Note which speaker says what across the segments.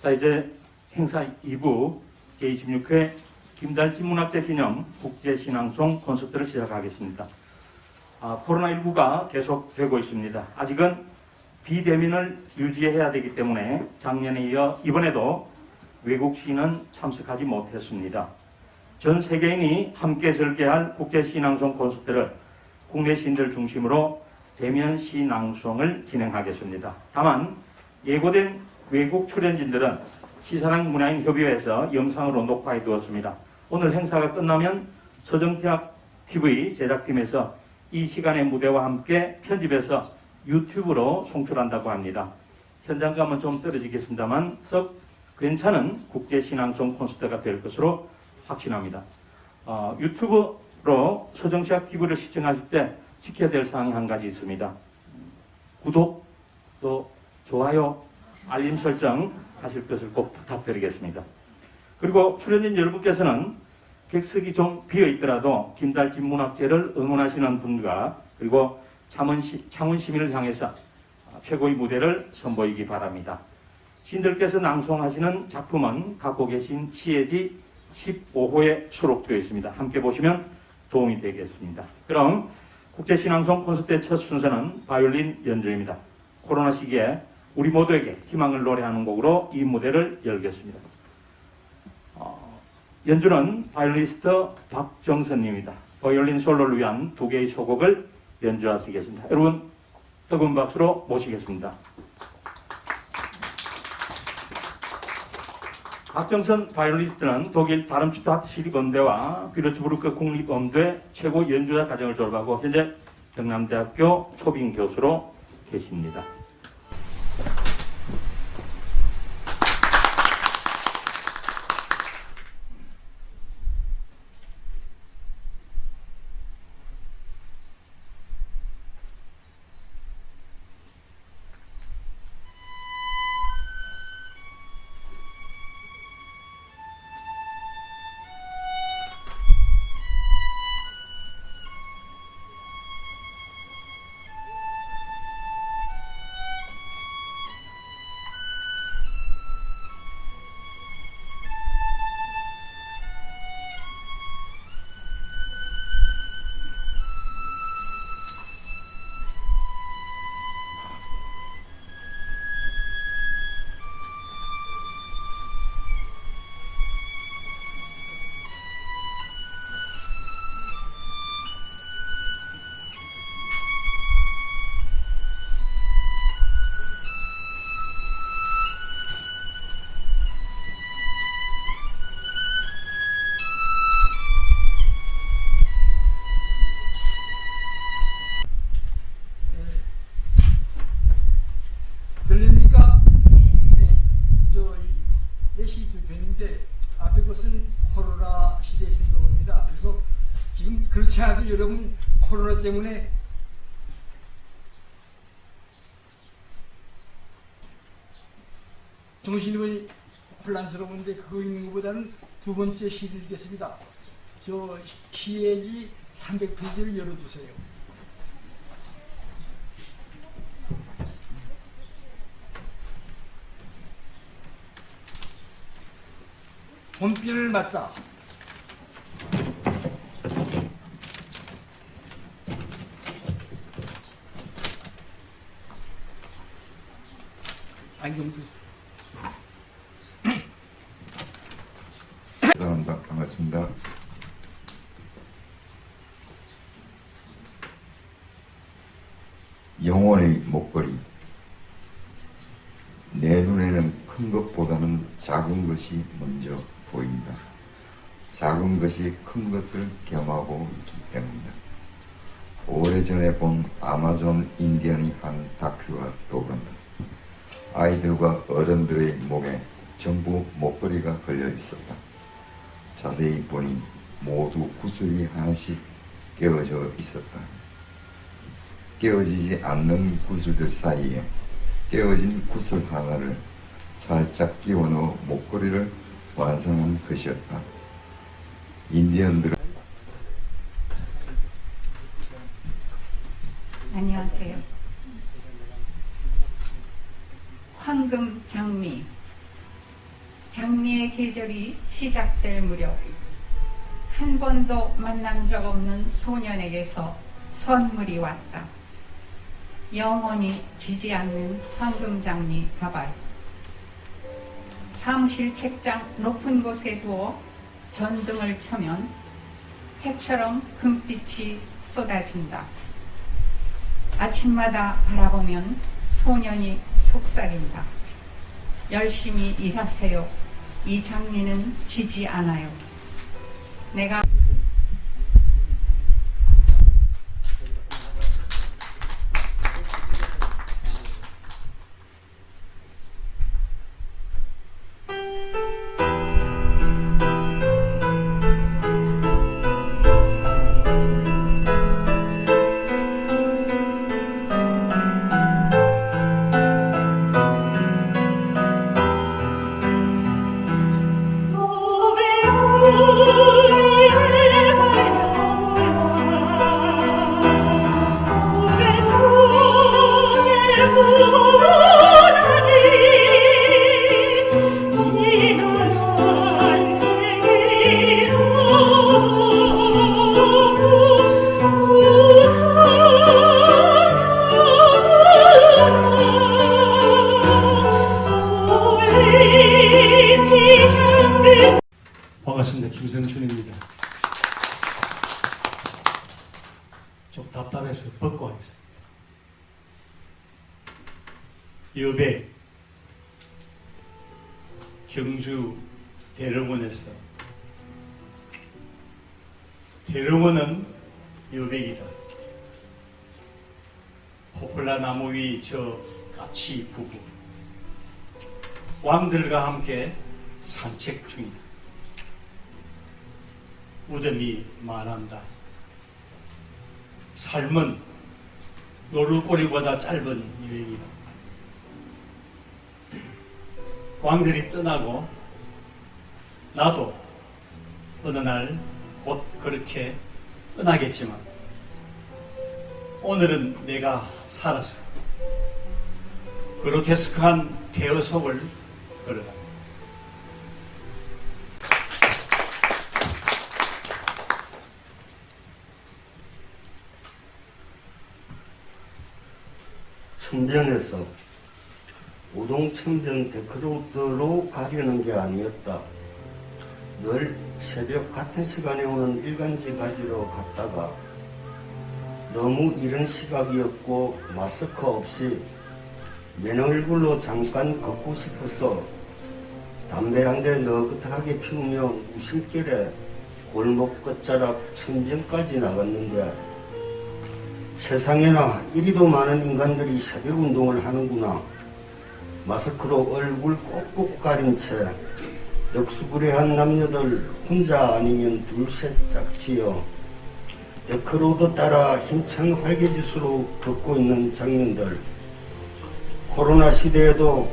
Speaker 1: 자 이제 행사 2부 제26회 김달진 문학제 기념 국제신앙송 콘서트를 시작하겠습니다. 아, 코로나19가 계속되고 있습니다. 아직은 비대면을 유지해야 되기 때문에 작년에 이어 이번에도 외국 시인은 참석하지 못했습니다. 전 세계인이 함께 즐겨할 국제시낭송 콘서트를 국내 시인들 중심으로 대면 시낭송을 진행하겠습니다. 다만 예고된 외국 출연진들은 시사랑 문화인 협의회에서 영상으로 녹화해 두었습니다. 오늘 행사가 끝나면 서정태학 TV 제작팀에서 이 시간의 무대와 함께 편집해서 유튜브로 송출한다고 합니다. 현장감은 좀 떨어지겠습니다만 썩 괜찮은 국제신앙송 콘서트가 될 것으로 확신합니다. 어, 유튜브로 서정시학 TV를 시청하실 때 지켜야 될 사항이 한 가지 있습니다. 구독, 또 좋아요, 알림 설정 하실 것을 꼭 부탁드리겠습니다. 그리고 출연진 여러분께서는 객석이 좀 비어 있더라도 김달진 문학제를 응원하시는 분과 그리고 창원시, 창원 시민을 향해서 최고의 무대를 선보이기 바랍니다. 신들께서 낭송하시는 작품은 갖고 계신 시해지 15호에 수록되어 있습니다. 함께 보시면 도움이 되겠습니다. 그럼 국제신앙송 콘서트의 첫 순서는 바이올린 연주입니다. 코로나 시기에 우리 모두에게 희망을 노래하는 곡으로 이 무대를 열겠습니다. 어, 연주는 바이올리스트 박정선님입니다. 바이올린 솔로를 위한 두 개의 소곡을 연주하시겠습니다. 여러분 뜨거운 박수로 모시겠습니다. 박정선 바이올리스트는 독일 다름슈타트 시립음대와 비르츠부르크 국립음대 최고 연주자 과정을 졸업하고 현재 경남대학교 초빙 교수로 계십니다.
Speaker 2: 때문에 정신이 혼란스러운데 그거 있는 것보다는 두 번째 시를 읽겠습니다. 저 시해지 300페이지를 열어두세요. 봄비를 맞다. 안경 그
Speaker 3: 감사합니다. 반갑습니다. 영혼의 목걸이. 내 눈에는 큰 것보다는 작은 것이 먼저 보인다. 작은 것이 큰 것을 겸하고 있기 때문이다. 오래전에 본 아마존 인디언이 한 다큐가 떠오른다. 아이들과 어른들의 목에 전부 목걸이가 걸려 있었다. 자세히 보니 모두 구슬이 하나씩 깨어져 있었다. 깨어지지 않는 구슬들 사이에 깨어진 구슬 하나를 살짝 끼워 넣어 목걸이를 완성한 것이었다. 인디언들은
Speaker 4: 안녕하세요. 황금 장미 장미의 계절이 시작될 무렵 한 번도 만난 적 없는 소년에게서 선물이 왔다. 영원히 지지 않는 황금 장미 가발. 사무실 책장 높은 곳에 두어 전등을 켜면 해처럼 금빛이 쏟아진다. 아침마다 바라보면 소년이 속삭인다. 열심히 일하세요. 이 장미는 지지 않아요. 내가
Speaker 5: 여배 경주 대릉원에서 대릉원은 여백이다. 포플라 나무 위 저 까치 부부 왕들과 함께 산책 중이다. 무덤이 말한다. 삶은 노루꼬리보다 짧은 여행이다. 왕들이 떠나고 나도 어느 날 곧 그렇게 떠나겠지만 오늘은 내가 살았어. 그로테스크한 폐허 속을 걸어간다.
Speaker 6: 천변에서 우동천변 데크로드로 가려는 게 아니었다. 늘 새벽 같은 시간에 오는 일간지 가지러 갔다가 너무 이른 시각이었고 마스크 없이 맨 얼굴로 잠깐 걷고 싶어서 담배 한 대 너긋하게 피우며 무심결에 골목 끝자락 천변까지 나갔는데 세상에나 이리도 많은 인간들이 새벽 운동을 하는구나. 마스크로 얼굴 꼭꼭 가린 채 역수구레한 남녀들 혼자 아니면 둘셋 짝지어 데크로드 따라 힘찬 활개짓으로 걷고 있는 장면들. 코로나 시대에도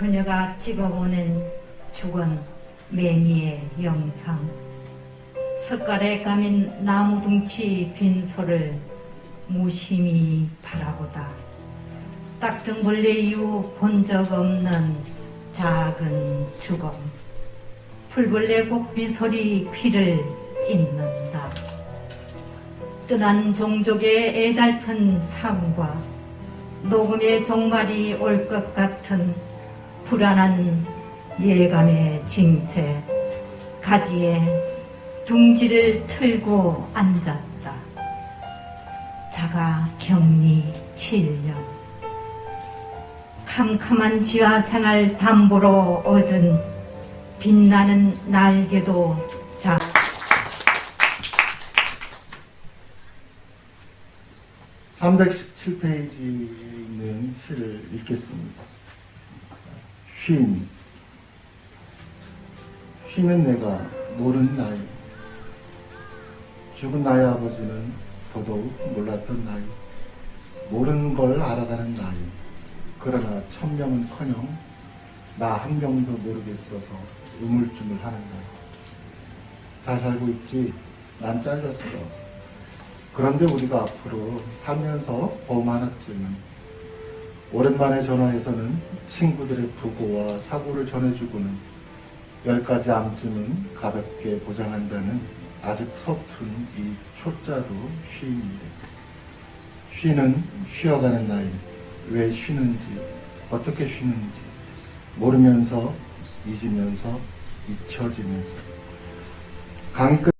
Speaker 7: 그녀가 찍어보낸 죽은 매미의 영상. 숟갈에 까민 나무둥치 빈 소를 무심히 바라보다. 딱정벌레 이후 본 적 없는 작은 죽음 풀벌레 곡비 소리 귀를 찢는다. 떠난 종족의 애달픈 삶과 녹음의 종말이 올 것 같은 불안한 예감의 징세 가지에 둥지를 틀고 앉았다. 자가 격리 7년 캄캄한 지하생활 담보로 얻은 빛나는 날개도 자
Speaker 8: 317페이지에 있는 시를 읽겠습니다. 쉰. 쉰은 내가 모르는 나이. 죽은 나의 아버지는 더더욱 몰랐던 나이. 모르는 걸 알아가는 나이. 그러나 천명은커녕 나 한 명도 모르겠어서 우물쭈물하는 나이. 잘 살고 있지? 난 잘렸어. 그런데 우리가 앞으로 살면서 범 하나쯤은 오랜만에 전화해서는 친구들의 부고와 사고를 전해주고는 열 가지 암쯤은 가볍게 보장한다는 아직 서툰 이 초자도 쉼인데 쉬는 쉬어가는 나이 왜 쉬는지 어떻게 쉬는지 모르면서 잊으면서 잊혀지면서 강의 끝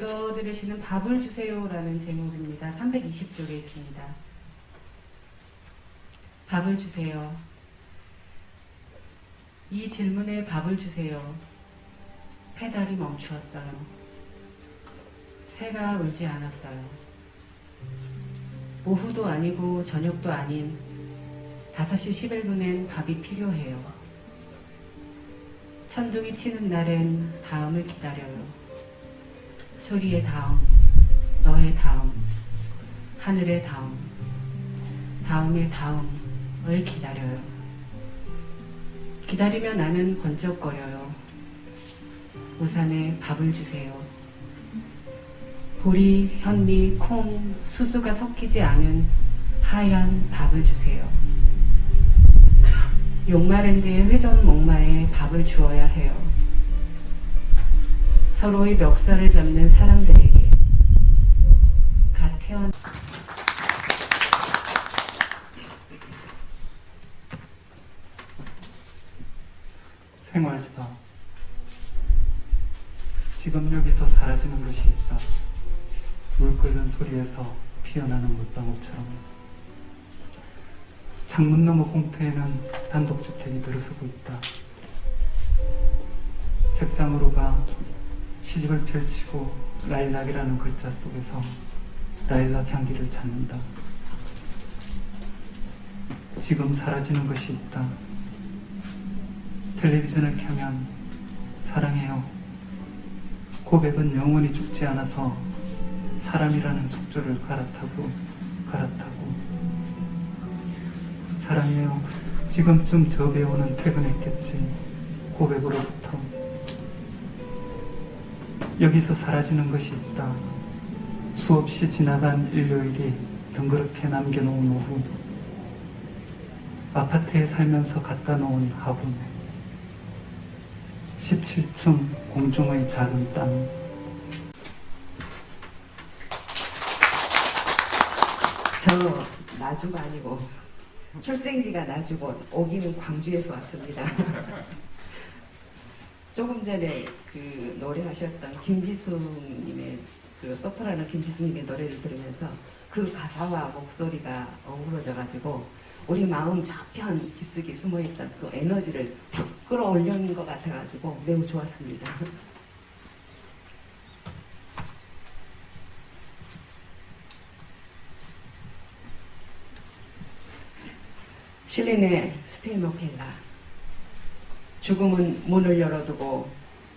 Speaker 9: 읽어 드리시는 밥을 주세요라는 제목입니다. 320쪽에 있습니다. 밥을 주세요. 이 질문에 밥을 주세요. 페달이 멈추었어요. 새가 울지 않았어요. 오후도 아니고 저녁도 아닌 5시 11분엔 밥이 필요해요. 천둥이 치는 날엔 다음을 기다려요. 소리의 다음, 너의 다음, 하늘의 다음, 다음의 다음을 기다려요. 기다리며 나는 번쩍거려요. 우산에 밥을 주세요. 보리, 현미, 콩, 수수가 섞이지 않은 하얀 밥을 주세요. 용마랜드의 회전 목마에 밥을 주어야 해요. 서로의 멱살을 잡는 사람들에게 갓 태어난
Speaker 10: 생활사 지금 여기서 사라지는 것이 있다. 물 끓는 소리에서 피어나는 물방울처럼 창문 너머 공터에는 단독주택이 들어서고 있다. 책장으로 가 시집을 펼치고 라일락이라는 글자 속에서 라일락 향기를 찾는다. 지금 사라지는 것이 있다. 텔레비전을 켜면 사랑해요. 고백은 영원히 죽지 않아서 사람이라는 숙주를 갈아타고 갈아타고 사랑해요. 지금쯤 저 배우는 퇴근했겠지. 고백으로부터 여기서 사라지는 것이 있다. 수없이 지나간 일요일이 덩그렇게 남겨놓은 오후 아파트에 살면서 갖다 놓은 화분 17층 공중의 작은 땅
Speaker 11: 저 나주가 아니고 출생지가 나주고 오기는 광주에서 왔습니다. 조금 전에 그 노래하셨던 김지숙님의 그 소프라노 김지숙님의 노래를 들으면서 그 가사와 목소리가 어우러져 가지고 우리 마음 저편 깊숙이 숨어있던 그 에너지를 푹 끌어올린 것 같아 가지고 매우 좋았습니다. 실린의 스테노펠라 죽음은 문을 열어두고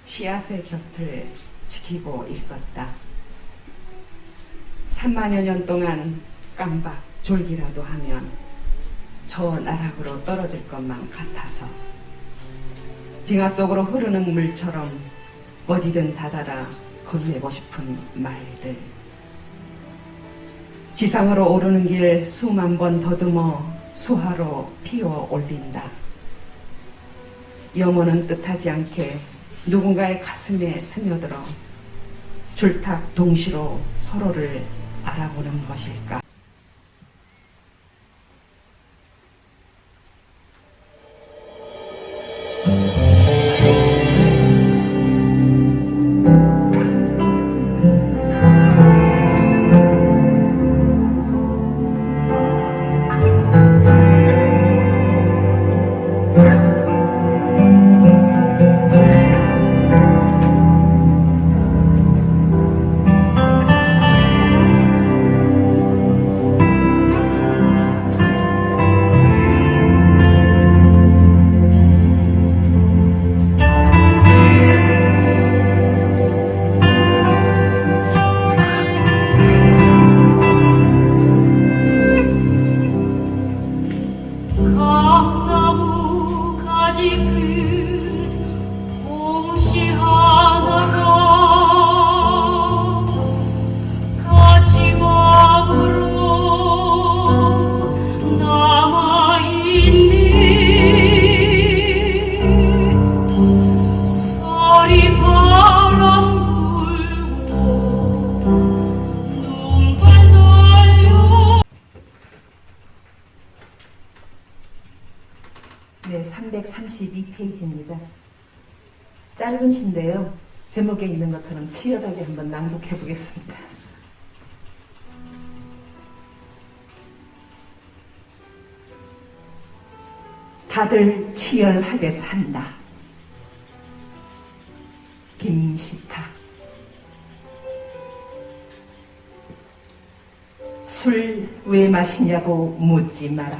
Speaker 11: 씨앗의 곁을 지키고 있었다. 3만여 년 동안 깜박 졸기라도 하면 저 나락으로 떨어질 것만 같아서 빙하 속으로 흐르는 물처럼 어디든 다다라 건네고 싶은 말들 지상으로 오르는 길 수만 번 더듬어 수하로 피워 올린다. 영혼은 뜻하지 않게 누군가의 가슴에 스며들어 줄탁 동시로 서로를 알아보는 것일까? 제목에 있는 것처럼 치열하게 한번 낭독해 보겠습니다. 다들 치열하게 산다. 김시탁 술 왜 마시냐고 묻지 마라.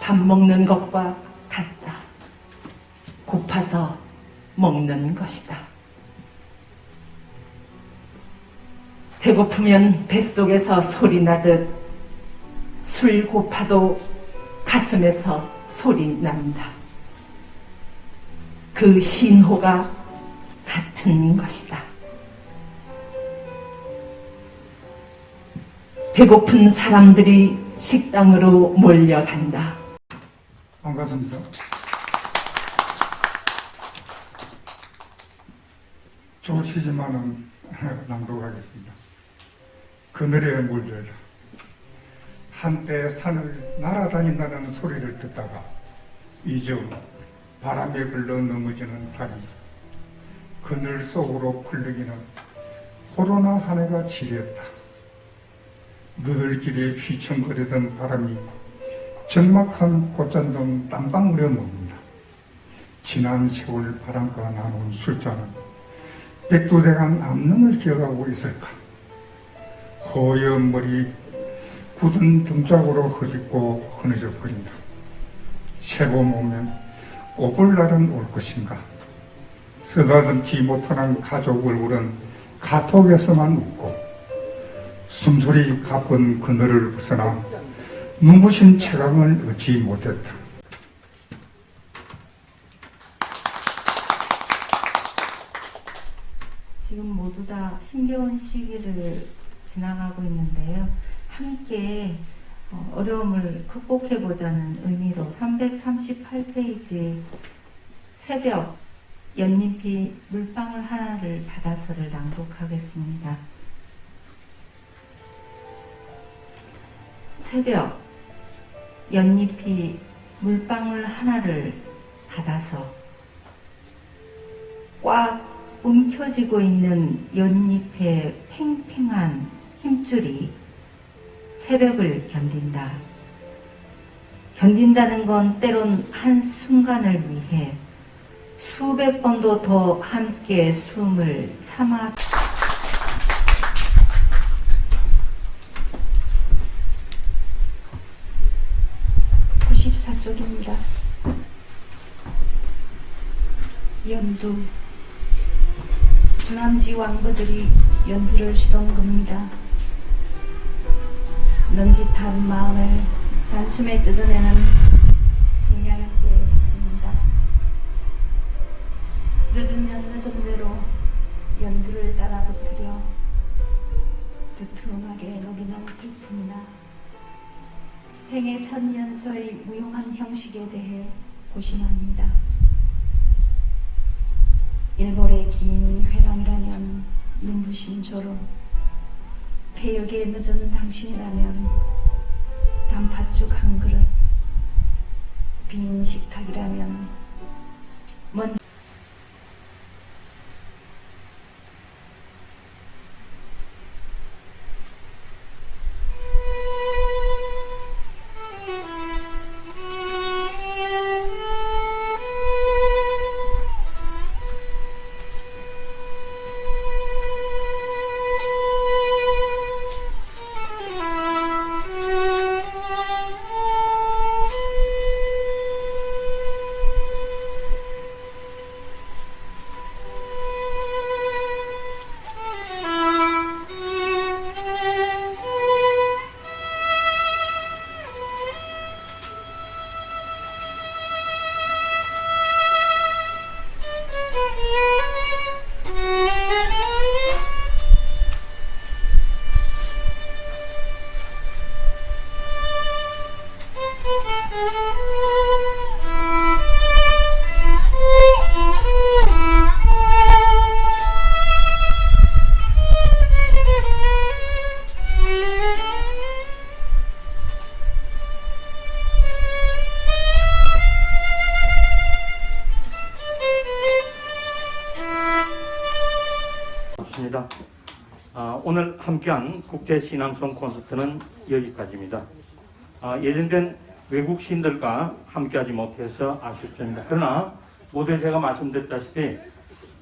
Speaker 11: 밥 먹는 것과 같다. 고파서 먹는 것이다. 배고프면 뱃속에서 소리 나듯 술 고파도 가슴에서 소리 난다. 그 신호가 같은 것이다. 배고픈 사람들이 식당으로 몰려간다.
Speaker 12: 반갑습니다. 좋으시지만은 낭독하겠습니다. 그늘에 물들다. 한때 산을 날아다닌다는 소리를 듣다가 이제 바람에 흘러 넘어지는 다리. 그늘 속으로 풀리기는 코로나 한 해가 지렸다. 너들끼리 휘청거리던 바람이 적막한 꽃잔등 땀방울에 녹는다. 지난 세월 바람과 나눈 술잔은 백두대간 암릉을 기억하고 있을까? 허연 머리 굳은 등짝으로 흐릿고 버린다. 세봄 오면 꽃볼 날은 올 것인가? 쓰다듬지 못하는 가족 얼굴은 카톡에서만 웃고 숨소리 가쁜 그늘을 벗어나 눈부신 채광을 얻지 못했다.
Speaker 7: 지금 모두 다 힘겨운 시기를 지나가고 있는데요. 함께 어, 어려움을 극복해보자는 의미로 338페이지
Speaker 13: 새벽 연잎이 물방울 하나를 받아서를 낭독하겠습니다. 새벽 연잎이 물방울 하나를 받아서 꽉 움켜쥐고 있는 연잎의 팽팽한 힘줄이 새벽을 견딘다. 견딘다는 건 때론 한 순간을 위해 수백 번도 더 함께 숨을 참아 94쪽입니다. 연두 주남지 왕부들이 연두를 시던 겁니다. 넌짓한 마음을 단숨에 뜯어내는 생야할 때 했습니다. 늦으면 늦은 대로 연두를 따라 붙으려 두툼하게 녹이는 슬픔이나 생애 첫 연서의 무용한 형식에 대해 고심합니다. 일벌의 긴 회랑이라면 눈부신 조로, 폐역에 늦은 당신이라면 단팥죽 한 그릇, 빈 식탁이라면 먼저
Speaker 1: 함께한 국제 신앙송 콘서트는 여기까지입니다. 아, 예정된 외국 시인들과 함께하지 못해서 아쉽습니다. 그러나 모두에 제가 말씀드렸다시피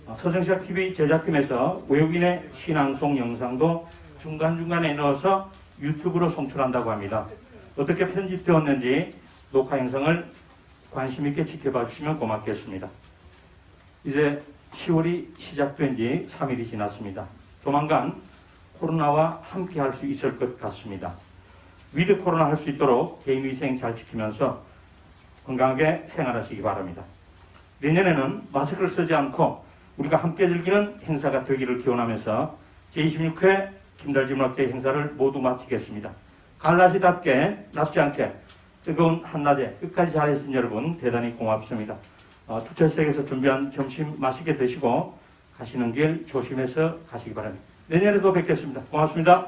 Speaker 1: 아, 서정시학 TV 제작팀에서 외국인의 신앙송 영상도 중간중간에 넣어서 유튜브로 송출한다고 합니다. 어떻게 편집되었는지 녹화 영상을 관심 있게 지켜봐 주시면 고맙겠습니다. 이제 10월이 시작된 지 3일이 지났습니다. 조만간 코로나와 함께 할 수 있을 것 같습니다. 위드 코로나 할 수 있도록 개인위생 잘 지키면서 건강하게 생활하시기 바랍니다. 내년에는 마스크를 쓰지 않고 우리가 함께 즐기는 행사가 되기를 기원하면서 제26회 김달지 문학제 행사를 모두 마치겠습니다. 갈라지답게 납지 않게 뜨거운 한낮에 끝까지 잘했은 여러분 대단히 고맙습니다. 어, 투철색에서 준비한 점심 맛있게 드시고 가시는 길 조심해서 가시기 바랍니다. 내년에도 뵙겠습니다. 고맙습니다.